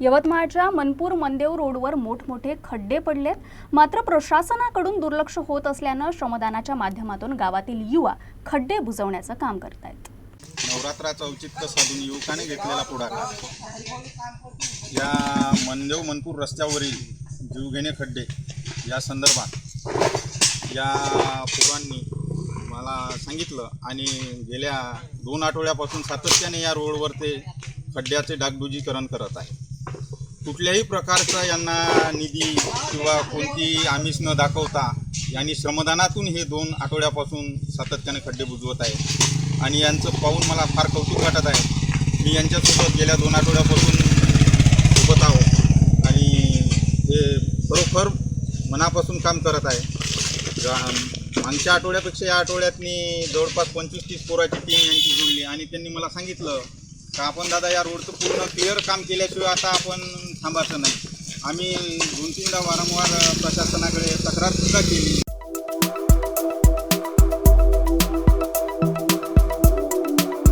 यवतमाळच्या मनपूर मंदेव रोडवर मोठमोठे खड्डे पडलेत. मात्र प्रशासनाकडून दुर्लक्ष होत असल्यानं श्रमदानाच्या माध्यमातून गावातील युवा खड्डे बुजवण्याचं काम करत आहेत नवरात्राचं औचित्य साधून युवकाने घेतलेला पुढाकार. या मनदेव मनपूर रस्त्यावरील जीवघेणे खड्डे या संदर्भात या पुरांनी मला सांगितलं आणि गेल्या दोन आठवड्यापासून सातत्याने या रोडवर ते खड्ड्याचे डागडुजीकरण करत आहे. कुठल्याही प्रकारचा यांना निधी किंवा कोणती आमिष न दाखवता यांनी श्रमदानातून हे दोन आठवड्यापासून सातत्याने खड्डे बुजवत आहे आणि यांचं पाहून मला फार कौतुक वाटत आहे. मी यांच्यासोबत गेल्या दोन आठवड्यापासून सोबत आहो आणि हे खरोखर मनापासून काम करत आहे. मागच्या आठवड्यापेक्षा या आठवड्यातनी जवळपास पंचवीस तीस पोराची टीम यांची जुळली आणि त्यांनी मला सांगितलं का आपण दादा या रोडचं पूर्ण क्लिअर काम केल्याशिवाय आता आपण थांबायचं नाही. आम्ही दोन तीनदा वारंवार प्रशासनाकडे तक्रारसुद्धा केली.